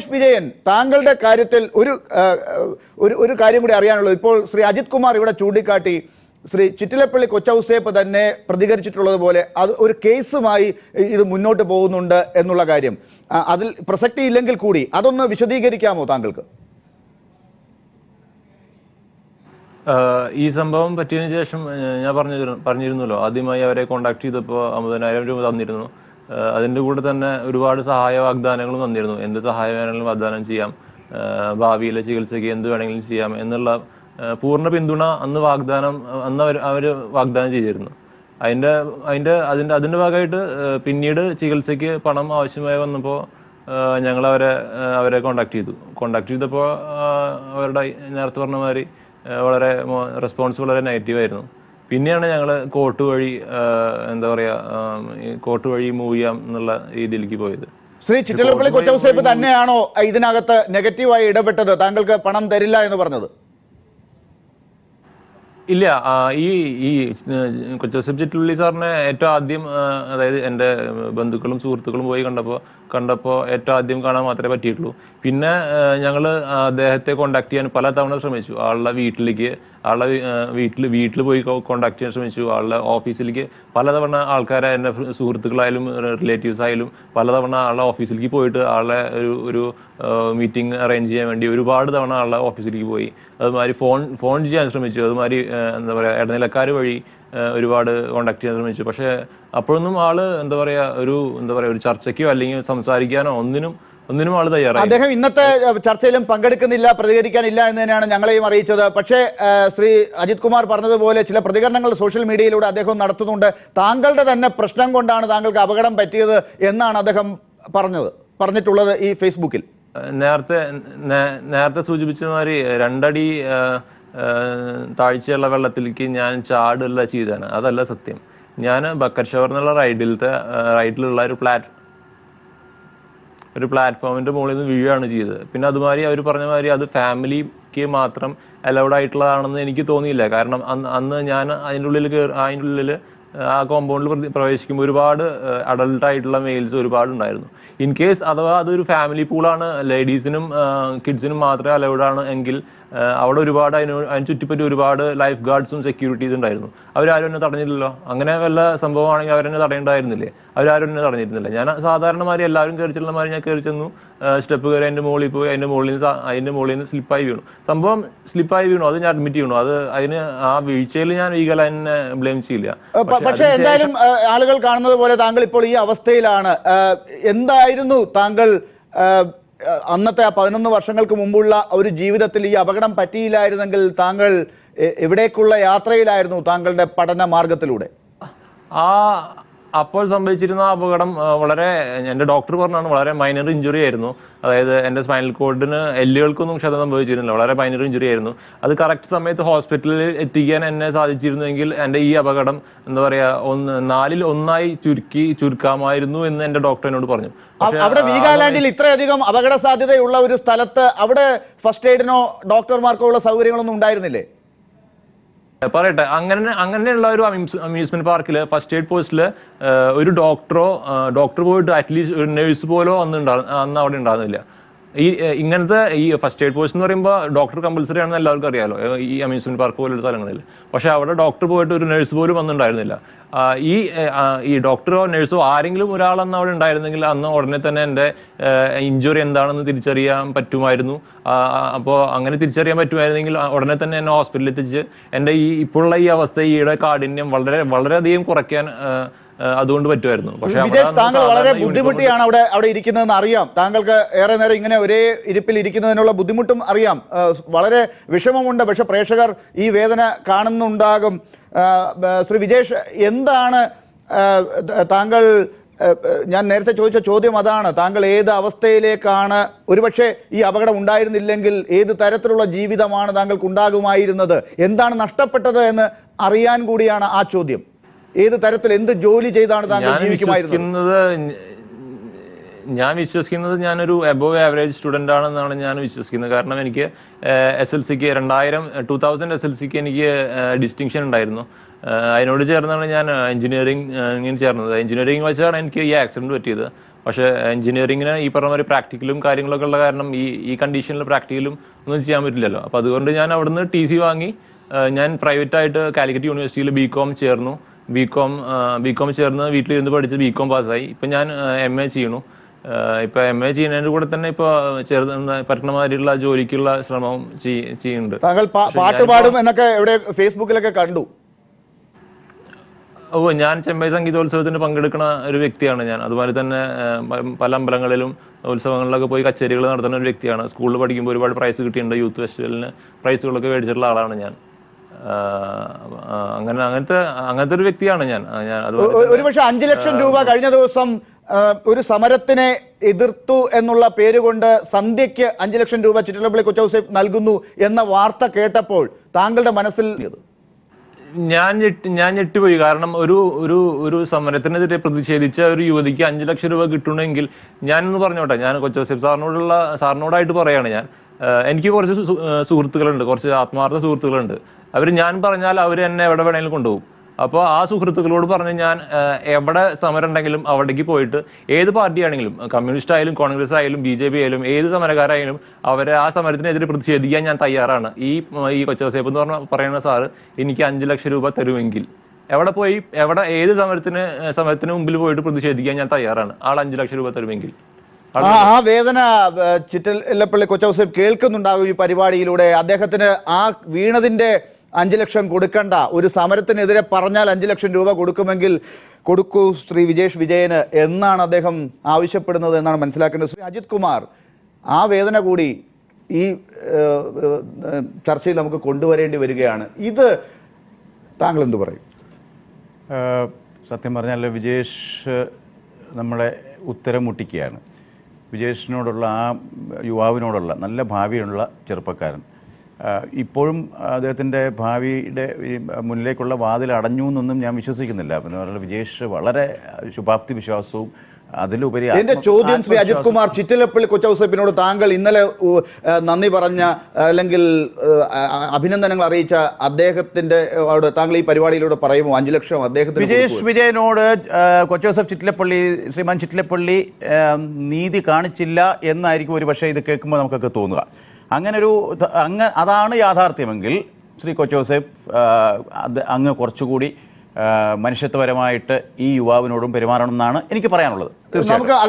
വിജേഷ് വിജയൻ താങ്കളുടെ കാര്യത്തിൽ ഒരു ഒരു കാര്യം കൂടി അറിയാനുള്ളത്. ഇപ്പോൾ ശ്രീ അജിത് കുമാർ ഇവിടെ ചൂണ്ടിക്കാട്ടി ശ്രീ ചിറ്റിലപ്പള്ളി കൊച്ചൗസേപ്പ് തന്നെ പ്രതികരിച്ചിട്ടുള്ളത് പോലെ അത് ഒരു കേസുമായി ഇത് മുന്നോട്ട് പോകുന്നുണ്ട് എന്നുള്ള കാര്യം. അതിൽ പ്രസക്തി ഇല്ലെങ്കിൽ കൂടി അതൊന്ന് വിശദീകരിക്കാമോ താങ്കൾക്ക്? ഈ സംഭവം പറ്റിയതിനു ശേഷം ഞാൻ പറഞ്ഞു പറഞ്ഞിരുന്നല്ലോ. ആദ്യമായി അവരെ കോണ്ടാക്ട് ചെയ്തപ്പോൾ അമ്പതിനായിരം രൂപ തന്നിരുന്നു. ആഹ് അതിന്റെ കൂടെ തന്നെ ഒരുപാട് സഹായ വാഗ്ദാനങ്ങളും തന്നിരുന്നു. എന്ത് സഹായം വേണമെങ്കിലും വാഗ്ദാനം ചെയ്യാം. ഭാവിയിലെ ചികിത്സയ്ക്ക് എന്ത് വേണമെങ്കിലും ചെയ്യാം എന്നുള്ള പൂർണ പിന്തുണ അന്ന് വാഗ്ദാനം അന്ന് അവർ അവർ വാഗ്ദാനം ചെയ്തിരുന്നു. അതിന്റെ അതിന്റെ അതിന്റെ അതിന്റെ ഭാഗമായിട്ട് പിന്നീട് ചികിത്സയ്ക്ക് പണം ആവശ്യമായി വന്നപ്പോൾ ഞങ്ങൾ അവരെ അവരെ കോണ്ടാക്ട് ചെയ്തു. കോണ്ടാക്ട് ചെയ്തപ്പോൾ അവരുടെ നേരത്തെ പറഞ്ഞ മാതിരി വളരെ റെസ്പോൺസ് വളരെ നെഗറ്റീവ് ആയിരുന്നു. പിന്നെയാണ് ഞങ്ങൾ കോട്ട് വഴി എന്താ പറയാ കോട്ട് വഴി മൂവ് ചെയ്യാം എന്നുള്ള രീതിയിലേക്ക് പോയത്. ശ്രീ ചിറ്റലപ്പള്ളി കൊച്ചൗസേപ്പ് തന്നെയാണോ ഇതിനകത്ത് നെഗറ്റീവായി ഇടപെട്ടത്? താങ്കൾക്ക് പണം തരില്ല എന്ന് പറഞ്ഞത്. ഇല്ല ഈ ഈ കൊച്ചോസഫ് ചിറ്റുള്ളി സാറിനെ ഏറ്റവും ആദ്യം അതായത് എന്റെ ബന്ധുക്കളും സുഹൃത്തുക്കളും പോയി കണ്ടപ്പോൾ കണ്ടപ്പോൾ ഏറ്റവും ആദ്യം കാണാൻ മാത്രമേ പറ്റിയിട്ടുള്ളൂ. പിന്നെ ഞങ്ങൾ അദ്ദേഹത്തെ കോണ്ടാക്ട് ചെയ്യാൻ പല തവണ ശ്രമിച്ചു. ആളുടെ വീട്ടിലേക്ക് ആളുടെ വീട്ടിൽ വീട്ടിൽ പോയി കോണ്ടാക്ട് ചെയ്യാൻ ശ്രമിച്ചു. ആളുടെ ഓഫീസിലേക്ക് പലതവണ ആൾക്കാരെ എന്റെ സുഹൃത്തുക്കളായാലും റിലേറ്റീവ്സ് ആയാലും പലതവണ ആളുടെ ഓഫീസിലേക്ക് പോയിട്ട് ആളെ ഒരു ഒരു മീറ്റിംഗ് അറേഞ്ച് ചെയ്യാൻ വേണ്ടി ഒരുപാട് തവണ ആളുടെ ഓഫീസിലേക്ക് പോയി. അതുമാതിരി ഫോൺ ഫോൺ ചെയ്യാൻ ശ്രമിച്ചു. അതുമാതിരി എന്താ പറയുക ഇടനിലക്കാർ വഴി ഒരുപാട് കോണ്ടാക്ട് ചെയ്യാൻ ശ്രമിച്ചു. പക്ഷേ അപ്പോഴൊന്നും ആൾ എന്താ പറയുക ഒരു എന്താ പറയുക ഒരു ചർച്ചയ്ക്കോ അല്ലെങ്കിൽ സംസാരിക്കാനോ ഒന്നിനും ഒന്നിനും ആൾ തയ്യാറായി അദ്ദേഹം ഇന്നത്തെ ചർച്ചയിലും പങ്കെടുക്കുന്നില്ല പ്രതികരിക്കാനില്ല എന്ന് തന്നെയാണ് ഞങ്ങളെയും അറിയിച്ചത്. പക്ഷേ ശ്രീ അജിത് കുമാർ പറഞ്ഞതുപോലെ ചില പ്രതികരണങ്ങൾ സോഷ്യൽ മീഡിയയിലൂടെ അദ്ദേഹം നടത്തുന്നുണ്ട്. താങ്കളുടെ തന്നെ പ്രശ്നം കൊണ്ടാണ് താങ്കൾക്ക് അപകടം പറ്റിയത് എന്നാണ് അദ്ദേഹം പറഞ്ഞത് പറഞ്ഞിട്ടുള്ളത് ഈ ഫേസ്ബുക്കിൽ. നേരത്തെ നേരത്തെ സൂചിപ്പിച്ച മാതിരി രണ്ടടി താഴ്ചയുള്ള വെള്ളത്തിലേക്ക് ഞാൻ ചാടുള്ള ചെയ്താണ് അതല്ല സത്യം. ഞാൻ ബക്കർഷവർ ഷവർ എന്നുള്ള റൈഡിലത്തെ റൈഡിലുള്ള ഒരു പ്ലാറ്റ് ഒരു പ്ലാറ്റ്ഫോമിന്റെ മുകളിൽ നിന്ന് വീഴുകയാണ് ചെയ്തത്. പിന്നെ അതുമാതിരി അവർ പറഞ്ഞ മാതിരി അത് ഫാമിലിക്ക് മാത്രം അലൗഡ് ആയിട്ടുള്ളതാണെന്ന് എനിക്ക് തോന്നിയില്ല. കാരണം അന്ന് അന്ന് ഞാൻ അതിന്റെ ഉള്ളിൽ കയറി അതിന്റെ ഉള്ളിൽ ആ കോമ്പൗണ്ടിൽ പ്രവേശിക്കുമ്പോൾ ഒരുപാട് അഡൾട്ട് ആയിട്ടുള്ള മെയിൽസ് ഒരുപാട് ഉണ്ടായിരുന്നു. ഇൻ കേസ് അഥവാ അതൊരു ഫാമിലി പൂളാണ് ലേഡീസിനും കിഡ്സിനും മാത്രമേ അലൗഡ് ആണ് എങ്കിൽ അവിടെ ഒരുപാട് അതിന് അതിന് ചുറ്റിപ്പറ്റി ഒരുപാട് ലൈഫ് ഗാർഡ്സും സെക്യൂരിറ്റീസ് ഉണ്ടായിരുന്നു. അവരാരും എന്നെ തടഞ്ഞില്ലല്ലോ. അങ്ങനെ വല്ല സംഭവമാണെങ്കിൽ അവരെന്നെ തടയേണ്ടായിരുന്നില്ലേ അവരാരും എന്നെ തടഞ്ഞിരുന്നില്ല. ഞാൻ സാധാരണമാതിരി എല്ലാവരും കയറി ചെല്ലുന്ന മാതിരി ഞാൻ കയറി ചെന്നു. സ്റ്റെപ്പ് കയറി അതിന്റെ മുകളിൽ പോയി അതിന്റെ മുകളിൽ നിന്ന് അതിന്റെ അതിന്റെ മുകളിൽ നിന്ന് സ്ലിപ്പായി വീണു. സംഭവം സ്ലിപ്പായി വീണു. അത് ഞാൻ അഡ്മിറ്റ് ചെയ്യണു. അത് അതിന് ആ വീഴ്ചയിൽ ഞാൻ ഈഗൽ എന്നെ ബ്ലെയിം ചെയ്യില്ല. പക്ഷേ എന്തായാലും ആളുകൾ കാണുന്നത് പോലെ താങ്കൾ ഇപ്പോൾ ഈ അവസ്ഥയിലാണ്. എന്തായിരുന്നു താങ്കൾ അന്നത്തെ ആ പതിനൊന്ന് വർഷങ്ങൾക്ക് മുമ്പുള്ള ഒരു ജീവിതത്തിൽ ഈ അപകടം പറ്റിയില്ലായിരുന്നെങ്കിൽ താങ്കൾ എവിടേക്കുള്ള യാത്രയിലായിരുന്നു താങ്കളുടെ പഠന മാർഗത്തിലൂടെ? ആ അപ്പോൾ സംഭവിച്ചിരുന്ന അപകടം വളരെ എന്റെ ഡോക്ടർ പറഞ്ഞാണ് വളരെ മൈനർ ഇഞ്ചുറി ആയിരുന്നു. അതായത് എന്റെ സ്പൈനൽ കോഡിന് എല്ലുകൾക്കൊന്നും ക്ഷതം സംഭവിച്ചിരുന്നില്ല വളരെ മൈനർ ഇഞ്ചുറി ആയിരുന്നു. അത് കറക്റ്റ് സമയത്ത് ഹോസ്പിറ്റലിൽ എത്തിക്കാൻ എന്നെ സാധിച്ചിരുന്നെങ്കിൽ എന്റെ ഈ അപകടം എന്താ പറയാ ഒന്ന് നാലിൽ ഒന്നായി ചുരുക്കി ചുരുക്കാമായിരുന്നു എന്ന് എന്റെ ഡോക്ടർ എന്നോട് പറഞ്ഞു. അവിടെ വീഗാലാൻഡിൽ ഇത്രയധികം അപകട സാധ്യതയുള്ള ഒരു സ്ഥലത്ത് അവിടെ ഫസ്റ്റ് എയ്ഡിനോ ഡോക്ടർമാർക്കോ ഉള്ള സൗകര്യങ്ങളൊന്നും ഉണ്ടായിരുന്നില്ലേ? പറയട്ടെ അങ്ങനെ അങ്ങനെയുള്ള ഒരു അമ്യൂസ്മെന്റ് പാർക്കിൽ ഫസ്റ്റ് എയ്ഡ് പോസ്റ്റിൽ ഒരു ഡോക്ടറോ ഡോക്ടർ പോയിട്ട് അറ്റ്ലീസ്റ്റ് ഒരു നഴ്സ് പോലോ അന്ന് അന്ന് അവിടെ ഉണ്ടാകുന്നില്ല ഈ ഇങ്ങനത്തെ ഈ ഫസ്റ്റ് എയ്ഡ് പോസ്റ്റ് എന്ന് പറയുമ്പോൾ ഡോക്ടർ കമ്പൽസറി ആണെന്ന് എല്ലാവർക്കും അറിയാലോ. ഈ അമ്യൂസ്മെന്റ് പാർക്ക് പോലുള്ള സ്ഥലങ്ങളിൽ. പക്ഷേ അവിടെ ഡോക്ടർ പോയിട്ട് ഒരു നഴ്സ് പോലും വന്നിട്ടുണ്ടായിരുന്നില്ല. ഈ ഈ ഡോക്ടറോ നഴ്സോ ആരെങ്കിലും ഒരാളെന്ന് അവിടെ ഉണ്ടായിരുന്നെങ്കിൽ അന്ന് ഉടനെ തന്നെ എന്റെ ഇഞ്ചുറി എന്താണെന്ന് തിരിച്ചറിയാൻ പറ്റുമായിരുന്നു. അപ്പോൾ അങ്ങനെ തിരിച്ചറിയാൻ പറ്റുമായിരുന്നെങ്കിൽ ഉടനെ തന്നെ എന്നെ ഹോസ്പിറ്റലിൽ എത്തിച്ച് എന്റെ ഈ ഇപ്പോഴുള്ള ഈ അവസ്ഥ ഈയുടെ കാഠിന്യം വളരെ വളരെയധികം കുറയ്ക്കാൻ അതുകൊണ്ട് പറ്റുമായിരുന്നു. പക്ഷെ താങ്കൾ വളരെ ബുദ്ധിമുട്ടിയാണ് അവിടെ അവിടെ ഇരിക്കുന്നതെന്ന് അറിയാം. താങ്കൾക്ക് ഏറെ നേരം ഇങ്ങനെ ഒരേ ഇരിപ്പിൽ ഇരിക്കുന്നതിനുള്ള ബുദ്ധിമുട്ടും അറിയാം. വളരെ വിഷമമുണ്ട്. പക്ഷെ പ്രേക്ഷകർ ഈ വേദന കാണുന്നുണ്ടാകും. ശ്രീ വിജേഷ് എന്താണ് താങ്കൾ ഞാൻ നേരത്തെ ചോദിച്ച ചോദ്യം അതാണ്. താങ്കൾ ഏത് അവസ്ഥയിലേക്കാണ് ഒരുപക്ഷെ ഈ അപകടം ഉണ്ടായിരുന്നില്ലെങ്കിൽ ഏത് തരത്തിലുള്ള ജീവിതമാണ് താങ്കൾക്ക് ഉണ്ടാകുമായിരുന്നത് എന്താണ് നഷ്ടപ്പെട്ടത് എന്ന് അറിയാൻ കൂടിയാണ് ആ ചോദ്യം. ഏത് തരത്തിൽ എന്ത് ജോലി ചെയ്താണ് താങ്കൾ ഞാൻ ജീവിക്കുമായിരുന്നത്? വിശ്വസിക്കുന്നത് ഞാൻ വിശ്വസിക്കുന്നത് ഞാനൊരു എബോവ് ആവറേജ് സ്റ്റുഡന്റ് ആണെന്നാണ് ഞാൻ വിശ്വസിക്കുന്നത്. കാരണം എനിക്ക് എസ് എൽ സിക്ക് രണ്ടായിരം ടൂ തൗസൻഡ് എസ് എൽ സിക്ക് എനിക്ക് ഡിസ്റ്റിങ്ഷൻ ഉണ്ടായിരുന്നു. അതിനോട് ചേർന്നാണ് ഞാൻ എഞ്ചിനീയറിംഗ് ഇങ്ങനെ ചേർന്നത്. എഞ്ചിനീയറിംഗ് വെച്ചാണ് എനിക്ക് ഈ ആക്സിഡന്റ് പറ്റിയത്. പക്ഷേ എഞ്ചിനീയറിങ്ങിന് ഈ പറഞ്ഞ മാതിരി പ്രാക്ടിക്കലും കാര്യങ്ങളൊക്കെ ഉള്ള കാരണം ഈ ഈ കണ്ടീഷനിൽ പ്രാക്ടിക്കലും ഒന്നും ചെയ്യാൻ പറ്റില്ലല്ലോ. അപ്പോൾ അതുകൊണ്ട് ഞാൻ അവിടുന്ന് ടി സി വാങ്ങി. ഞാൻ പ്രൈവറ്റായിട്ട് കാലിക്കറ്റ് യൂണിവേഴ്സിറ്റിയിൽ ബി കോം ചേർന്നു. ബി കോം ബി കോം ചേർന്ന് വീട്ടിലിരുന്ന് പഠിച്ച് ബി കോം പാസ്സായി. ഇപ്പം ഞാൻ എം എ ചെയ്യണു. ഇപ്പം എം എ ചെയ്യുന്നതിന്റെ കൂടെ തന്നെ ഇപ്പോൾ ചേർന്ന് പറ്റുന്ന മാതിരിയുള്ള ജോലിക്കുള്ള ശ്രമവും ചെയ്- ചെയ്യുന്നുണ്ട്. താങ്കൾ പാട്ട് പാടും എന്നൊക്കെ എവിടെ ഫേസ്ബുക്കിലൊക്കെ കണ്ടു? ഓ ഞാൻ ചെമ്പൈ സംഗീതോത്സവത്തിന് പങ്കെടുക്കുന്ന ഒരു വ്യക്തിയാണ് ഞാൻ. അതുപോലെ തന്നെ പല അമ്പലങ്ങളിലും ഉത്സവങ്ങളിലൊക്കെ പോയി കച്ചേരികൾ നടത്തുന്ന ഒരു വ്യക്തിയാണ്. സ്കൂളിൽ പഠിക്കുമ്പോൾ ഒരുപാട് പ്രൈസ് കിട്ടിയിട്ടുണ്ട്. യൂത്ത് ഫെസ്റ്റിവലിന് പ്രൈസുകളൊക്കെ മേടിച്ചിട്ടുള്ള ആളാണ് ഞാൻ. അങ്ങനെ അങ്ങനത്തെ അങ്ങനത്തെ ഒരു വ്യക്തിയാണ് ഞാൻ. ഞാൻ ഒരുപക്ഷെ അഞ്ചു ലക്ഷം രൂപ കഴിഞ്ഞ ദിവസം ഒരു സമരത്തിനെ എതിർത്തു എന്നുള്ള പേരുകൊണ്ട് സന്ധ്യയ്ക്ക് അഞ്ചു ലക്ഷം രൂപ ചിറ്റലപ്പള്ളി കൊച്ചൗസേഫ് നൽകുന്നു എന്ന വാർത്ത കേട്ടപ്പോൾ താങ്കളുടെ മനസ്സിൽ ഞാൻ ഞെട്ടി ഞാൻ ഞെട്ടിപ്പോയി കാരണം ഒരു ഒരു ഒരു സമരത്തിനെതിരെ പ്രതിഷേധിച്ച ഒരു യുവതിക്ക് അഞ്ചു ലക്ഷം രൂപ കിട്ടണമെങ്കിൽ ഞാനൊന്ന് പറഞ്ഞോട്ടെ. ഞാൻ കൊച്ചോസേഫ് സാറിനോടുള്ള സാറിനോടായിട്ട് പറയാണ് ഞാൻ. എനിക്ക് കുറച്ച് സുഹൃത്തുക്കളുണ്ട്. കുറച്ച് ആത്മാർത്ഥ സുഹൃത്തുക്കളുണ്ട്. അവർ ഞാൻ പറഞ്ഞാൽ അവർ എന്നെ എവിടെ വേണമെങ്കിലും കൊണ്ടുപോകും. അപ്പോൾ ആ സുഹൃത്തുക്കളോട് പറഞ്ഞ് ഞാൻ എവിടെ സമരം ഉണ്ടെങ്കിലും അവിടേക്ക് പോയിട്ട് ഏത് പാർട്ടി ആണെങ്കിലും കമ്മ്യൂണിസ്റ്റ് ആയാലും കോൺഗ്രസ് ആയാലും ബി ജെ പി ആയാലും ഏത് സമരക്കാരായാലും അവരെ ആ സമരത്തിനെതിരെ പ്രതിഷേധിക്കാൻ ഞാൻ തയ്യാറാണ്. ഈ ഈ കൊച്ചോസേപ്പ് എന്ന് പറഞ്ഞ പറയുന്ന സാറ് എനിക്ക് അഞ്ച് ലക്ഷം രൂപ തരുമെങ്കിൽ എവിടെ പോയി എവിടെ ഏത് സമരത്തിന് സമരത്തിന് മുമ്പിൽ പോയിട്ട് പ്രതിഷേധിക്കാൻ ഞാൻ തയ്യാറാണ്. ആൾ അഞ്ച് ലക്ഷം രൂപ തരുമെങ്കിൽ. ആ വേദന ചിറ്റല്ലപ്പള്ളി കൊച്ചൗസേഫ് കേൾക്കുന്നുണ്ടാകും ഈ പരിപാടിയിലൂടെ. അദ്ദേഹത്തിന് ആ വീണതിന്റെ അഞ്ചു ലക്ഷം കൊടുക്കണ്ട. ഒരു സമരത്തിനെതിരെ പറഞ്ഞാൽ അഞ്ചു ലക്ഷം രൂപ കൊടുക്കുമെങ്കിൽ കൊടുക്കൂ ശ്രീ വിജേഷ് വിജയന് എന്നാണ് അദ്ദേഹം ആവശ്യപ്പെടുന്നത് എന്നാണ് മനസ്സിലാക്കേണ്ടത്. ശ്രീ അജിത് കുമാർ ആ വേദന കൂടി ഈ ചർച്ചയിൽ നമുക്ക് കൊണ്ടുവരേണ്ടി വരികയാണ്. ഇത് താങ്കൾ എന്തു പറയും? സത്യം പറഞ്ഞാൽ വിജേഷ് നമ്മളെ ഉത്തരം മുട്ടിക്കുകയാണ്. വിജേഷിനോടുള്ള ആ യുവാവിനോടുള്ള നല്ല ഭാവിയുള്ള ചെറുപ്പക്കാരൻ. ഇപ്പോഴും അദ്ദേഹത്തിന്റെ ഭാവിയുടെ മുന്നിലേക്കുള്ള വാതിൽ അടഞ്ഞു എന്നൊന്നും ഞാൻ വിശ്വസിക്കുന്നില്ല. പിന്നെ പറഞ്ഞാൽ വിജേഷ് വളരെ ശുഭാപ്തി വിശ്വാസവും അതിലുപരി എന്റെ ചോദ്യം ശ്രീ അജിത് കുമാർ ചിറ്റലപ്പള്ളി കൊച്ചൗസപ്പിനോട് താങ്കൾ ഇന്നലെ നന്ദി പറഞ്ഞ അല്ലെങ്കിൽ അഭിനന്ദനങ്ങൾ അറിയിച്ച അദ്ദേഹത്തിന്റെ താങ്കൾ ഈ പരിപാടിയിലൂടെ പറയുമോ? അഞ്ചു ലക്ഷം അദ്ദേഹത്തിന് വിജേഷ് വിജയനോട് കൊച്ചോസഫ് ചിറ്റിലപ്പള്ളി ശ്രീമാൻ ചിറ്റിലപ്പള്ളി നീതി കാണിച്ചില്ല എന്നായിരിക്കും ഒരു പക്ഷേ ഇത് കേൾക്കുമ്പോൾ നമുക്കൊക്കെ തോന്നുക. അങ്ങനെ ഒരു അങ്ങ അതാണ് യാഥാർത്ഥ്യമെങ്കിൽ ശ്രീ കൊച്ചോസേഫ് അങ്ങ് കുറച്ചുകൂടി മനുഷ്യത്വപരമായിട്ട് ഈ യുവാവിനോടും പെരുമാറണമെന്നാണ് എനിക്ക് പറയാനുള്ളത്. തീർച്ചയായിട്ടും.